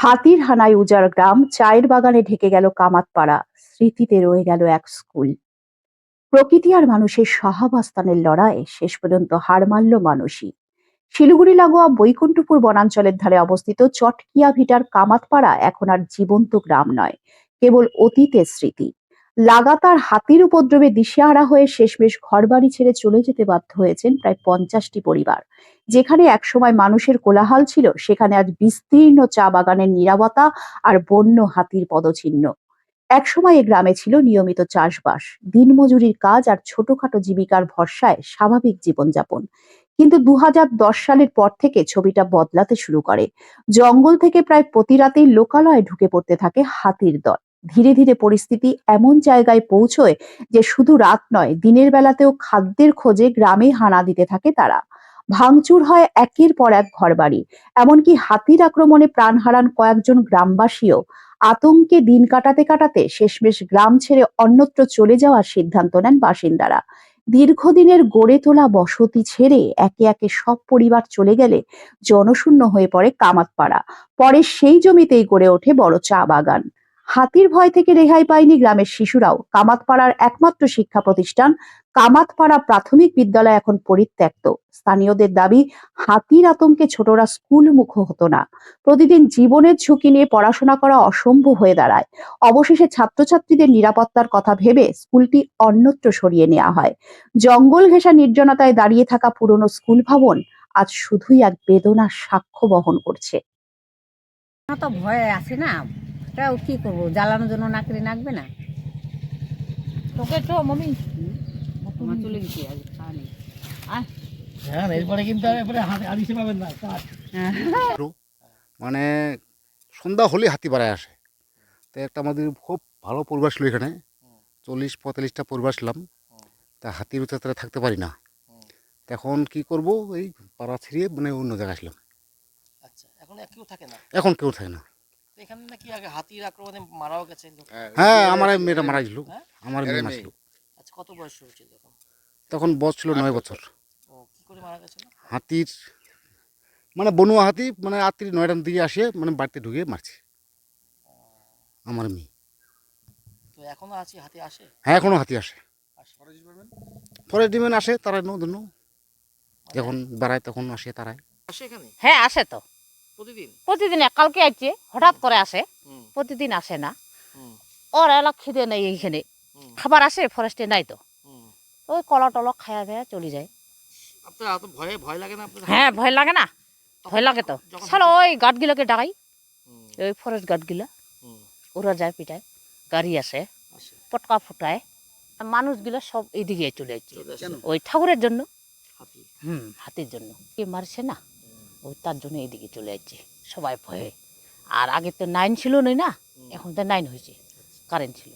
হাতির হানায় উজার গ্রাম, চায়ের বাগানে ঢেকে গেল কামাতপাড়া। স্মৃতিতে রয়ে গেল এক স্কুল। প্রকৃতি আর মানুষের সহাবস্থানের লড়াইয়ে শেষ পর্যন্ত হার মানল মানুষই শিলিগুড়ি লাগোয়া বৈকুণ্ঠপুর বনাঞ্চলের ধারে অবস্থিত চটকিয়া ভিটার কামাতপাড়া এখন আর জীবন্ত গ্রাম নয়, কেবল অতীতের স্মৃতি। লাগাতার হাতির উপদ্রবে দিশেহারা হয়ে শেষমেশ ঘরবাড়ি ছেড়ে চলে যেতে বাধ্য হয়েছেন প্রায় পঞ্চাশটি পরিবার। যেখানে একসময় মানুষের কোলাহল ছিল, সেখানে আজ বিস্তীর্ণ চা বাগানের নীরবতা আর বন্য হাতির পদচিহ্ন। একসময় এ গ্রামে ছিল নিয়মিত চাষবাস, দিনমজুরির কাজ আর ছোটখাটো জীবিকার ভরসায় স্বাভাবিক জীবনযাপন। কিন্তু দু হাজার দশ সালের পর থেকে ছবিটা বদলাতে শুরু করে। জঙ্গল থেকে প্রায় প্রতি রাতেই লোকালয়ে ঢুকে পড়তে থাকে হাতির দল। ধীরে ধীরে পরিস্থিতি এমন জায়গায় পৌঁছয় যে শুধু রাত নয়, দিনের বেলাতেও খাদ্যের খোঁজে গ্রামে হানা দিতে থাকে তারা। ভাঙচুর হয় একের পর এক ঘরবাড়ি। এমনকি হাতির আক্রমণে প্রাণ হারান কয়েকজন গ্রামবাসীও। আতঙ্কে দিন কাটাতে কাটাতে শেষমেশ গ্রাম ছেড়ে অন্যত্র চলে যাওয়ার সিদ্ধান্ত নেন বাসিন্দারা। দীর্ঘদিনের গড়ে তোলা বসতি ছেড়ে একে একে সব পরিবার চলে গেলে জনশূন্য হয়ে পড়ে কামাতপাড়া। পরে সেই জমিতেই গড়ে ওঠে বড় চা বাগান। হাতির ভয় থেকে রেহাই পায়নি গ্রামের শিশুরাও। কামাতপাড়ার একমাত্র শিক্ষা প্রতিষ্ঠান কামাতপাড়া প্রাথমিক বিদ্যালয় এখন পরিত্যক্ত। স্থানীয়দের দাবি, হাতির আতঙ্কে ছোটরা স্কুল মুখ হতো না। প্রতিদিন জীবনের ঝুঁকি নিয়ে পড়াশোনা করা অসম্ভব হয়ে দাঁড়ায়। অবশেষে ছাত্রছাত্রীদের নিরাপত্তার কথা ভেবে স্কুলটি অন্যত্র সরিয়ে নেওয়া হয়। জঙ্গল ঘেঁষা নির্জনতায় দাঁড়িয়ে থাকা পুরনো স্কুল ভবন আজ শুধুই এক বেদনার সাক্ষ্য বহন করছে। আছে না। তাও কি করব? জ্বালানোর জন্য নাকড়ি নাকবে না। তোকে তো মমি। চলে গেছি আজ খাওয়া নেই হ্যাঁ এরপরে কিন্তু এরপরে হাতে পাবেন না মানে সন্ধ্যা হলে হাতি পাড়ায় আসে। তো একটা আমাদের খুব ভালো পরিবার ছিল এখানে। চল্লিশ পঁয়তাল্লিশটা পরিবার ছিলাম। তা হাতির তারা থাকতে পারি না। তা এখন কি করব? এই পাড়া ছিঁড়িয়ে মানে অন্য জায়গায় আসলাম। আচ্ছা এখন কেউ থাকে না। এখন এখানে নাকি আগে হাতির আক্রমণে মারাও গেছে হ্যাঁ আমার মেয়েটা মারা গেছিল হ্যাঁ? আমার মেয়ে মারা আচ্ছা কত বয়স হয়েছিল তখন? তখন বয়স ছিল নয় বছর। ও কি করে মারা গেছিল হাতির মানে বনুয়া হাতি মানে রাত্রি নয়টার দিকে আসে মানে বাড়িতে ঢুকে মারছে। আমার মেয়ে। তো এখনও আছে হাতি আসে? হ্যাঁ এখনও হাতি আসে। ফরেস্ট ডিমেন আসে তারা নদন্য যখন বাড়ায় তখন আসে তারাই। আসে এখানে? হ্যাঁ আসে তো। প্রতিদিন? প্রতিদিন কালকে আসছে হঠাৎ করে আসে প্রতিদিন আসে না। ওর এলাক খিদে নেই এইখানে। খাবার আসে ফরেস্টে নাই তো। ওই কলা টলা খায়া দেয়া চলে যায়। হ্যাঁ ভয় লাগে না। ভয় লাগে তো। চলো ওই গার্ডগুলোকে ডাকাই। ওই ফরেস্ট হুম, ওরা যায় পিটায় গাড়ি আসে পটকা ফুটায় মানুষগুলো সব এদিকে চলে যাচ্ছে ওই ঠাকুরের জন্য। হুম হাতির জন্য। কে মারছে না? ওই তার জন্য এদিকে চলে যাচ্ছে। সবাই ভয়ে। আর আগে তো নাইন ছিল না এখন তো নাইন হয়েছে। কারেন্ট ছিল।